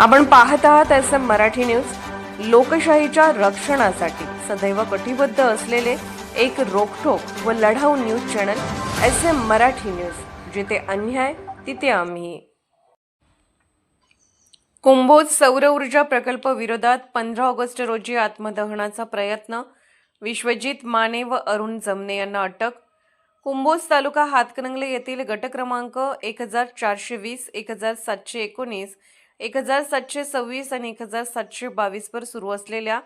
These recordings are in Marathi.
आपण पाहत आहात एस एम मराठी न्यूज. लोकशाहीच्या रक्षणासाठी सदैव कटिबद्ध असलेले एक रोखोक व लढाऊ news channel S M Marathi news. जिथे अन्याय तिथे आम्ही. कुंभोज सौर ऊर्जा प्रकल्प विरोधात पंधरा ऑगस्ट रोजी आत्मदहनाचा प्रयत्न. विश्वजित माने व अरुण जमने यांना अटक. कुंभोज तालुका हातकणंगले येथील गट क्रमांक एक हजार चारशे वीस एक हजार सातशे एकोणीस एक हजार सातशे सव्वीस आणि एक हजार सातशे बावीसवर सुरू असलेल्या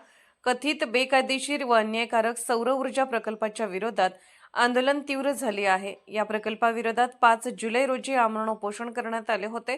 कथित बेकायदेशीर व अन्यायकारक सौर ऊर्जा प्रकल्पाच्या विरोधात आंदोलन तीव्र झाले आहे. या प्रकल्पाविरोधात पाच जुलै रोजी आमरण उपोषण करण्यात आले होते.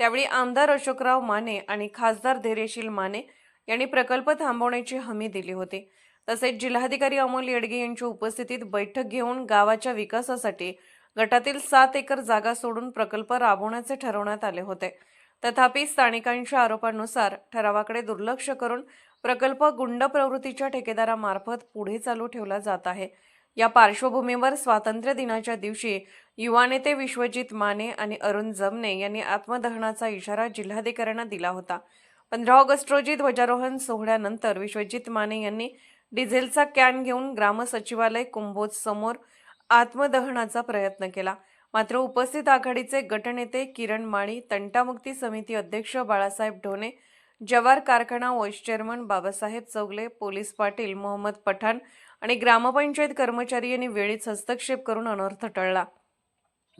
त्यावेळी आमदार अशोकराव माने आणि खासदार धैर्यशील माने यांनी प्रकल्प थांबवण्याची हमी दिली होती. तसेच जिल्हाधिकारी अमोल येडगे यांच्या उपस्थितीत बैठक घेऊन गावाच्या विकासासाठी गटातील सात एकर जागा सोडून प्रकल्प राबवण्याचे ठरवण्यात आले होते. तथापि स्थानिकांच्या आरोपानुसार ठरावाकडे दुर्लक्ष करून प्रकल्प गुंड प्रवृत्तीच्या ठेकेदारामार्फत पुढे चालू ठेवला जात आहे. या पार्श्वभूमीवर स्वातंत्र्य दिनाच्या दिवशी युवा नेते विश्वजित माने आणि अरुण जमने यांनी आत्मदहनाचा इशारा जिल्हाधिकाऱ्यांना दिला होता. पंधरा ऑगस्ट रोजी ध्वजारोहण सोहळ्यानंतर विश्वजित माने यांनी डिझेलचा कॅन घेऊन ग्रामसचिवालय कुंभोज समोर आत्मदहनाचा प्रयत्न केला. मात्र उपस्थित आघाडीचे गटनेते किरण माळी तंटामुक्ती समिती अध्यक्ष बाळासाहेब ढोणे जवार कारखाना vice chairman Babasaheb Chougule police Patil Mohammad Pathan आणि ग्रामपंचायत कर्मचारी यांनी वेळीच हस्तक्षेप करून अनर्थ टळला.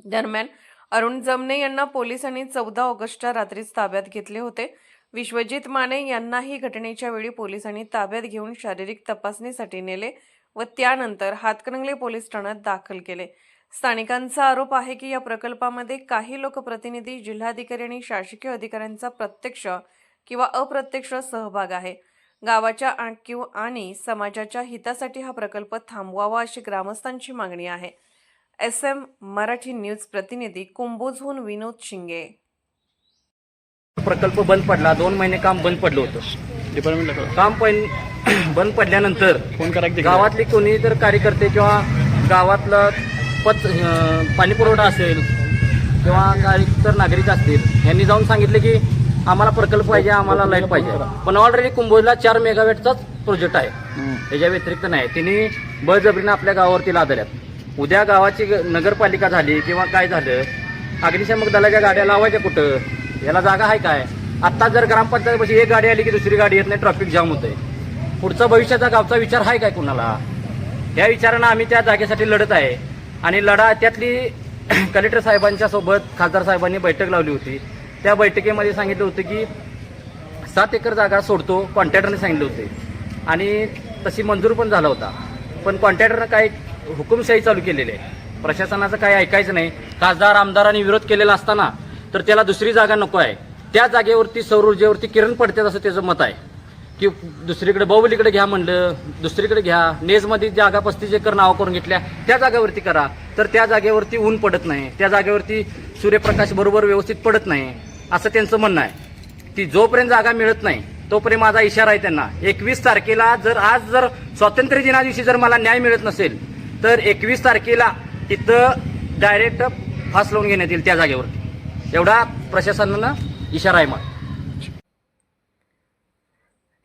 दरम्यान अरुण जमने यांना पोलिसांनी चौदा ऑगस्टच्या रात्रीच ताब्यात घेतले होते. विश्वजित माने यांनाही घटनेच्या वेळी पोलिसांनी ताब्यात घेऊन शारीरिक तपासणीसाठी नेले व त्यानंतर हातकणंगले पोलीस ठाण्यात दाखल केले. स्थानिकांचा आरोप आहे की या प्रकल्पामध्ये काही लोकप्रतिनिधी जिल्हाधिकारी आणि शासकीय अधिकाऱ्यांचा प्रत्यक्ष किंवा अप्रत्यक्ष सहभाग आहे. गावाच्या आखीव आणि समाजाच्या हितासाठी हा प्रकल्प थांबवावा अशी ग्रामस्थांची मागणी आहे. एस. एम. मराठी न्यूज प्रतिनिधी कुंभोजहून विनोद शिंगे. प्रकल्प बंद पडला. दोन महिने काम बंद पडलं होतं. डिपार्टमेंटला कळवा. काम पण बंद पडल्यानंतर फोन करा. गावातले कोणी जर कार्यकर्ते किंवा गावातलं पत अं, पाणी पुरवठा असेल किंवा काही तर नागरिक असतील यांनी जाऊन सांगितले की आम्हाला प्रकल्प पाहिजे आम्हाला लाइट पाहिजे. पण ऑलरेडी कुंभोजला चार मेगावॅटचाच प्रोजेक्ट आहे. त्याच्या व्यतिरिक्त नाही. तिने बळजबरीनं आपल्या गावावरती लादल्यात. उद्या गावाची नगरपालिका झाली किंवा काय झालं अग्निशामक दलाच्या गाड्या लावायच्या कुठं? याला जागा आहे काय? आत्ता जर ग्रामपंचायतीपाशी एक गाडी आली की दुसरी गाडी येत नाही ट्रॅफिक जाम होतंय. पुढचा भविष्याचा गावचा विचार आहे काय कुणाला? त्या विचारानं आम्ही त्या जागेसाठी लढत आहे. आणि लढा त्यातली कलेक्टर साहेबांच्या सोबत खासदार साहेबांनी बैठक लावली होती. त्या बैठकीमध्ये सांगितलं होतं की सात एकर जागा सोडतो कॉन्ट्रॅक्टरने सांगितले होते. आणि तशी मंजूर पण झाला होता. पण कॉन्ट्रॅक्टरनं काय हुकुमशाही चालू केलेली आहे. प्रशासनाचं काही ऐकायचं नाही. खासदार आमदारांनी विरोध केलेला असताना तर त्याला दुसरी जागा नको आहे. त्या जागेवरती सौर ऊर्जेवरती किरण पडते असं त्याचं मत आहे. की दुसरीकडे बाहुबलीकडे घ्या म्हणलं दुसरीकडे घ्या. नेजमध्ये जागा पस्तीस एकर नाव करून घेतल्या त्या जागेवरती करा. तर त्या जागेवरती ऊन पडत नाही. त्या जागेवरती सूर्यप्रकाश बरोबर व्यवस्थित पडत नाही. असं त्यांचं म्हणणं आहे. ती जोपर्यंत जागा मिळत नाही तोपर्यंत माझा इशारा आहे त्यांना. एकवीस तारखेला जर आज जर स्वातंत्र्य दिनादिवशी जर मला न्याय मिळत नसेल तर एकवीस तारखेला तिथं डायरेक्ट फास लावून घेण्यात येईल त्या जागेवरती. एवढा प्रशासनानं इशारा आहे मला.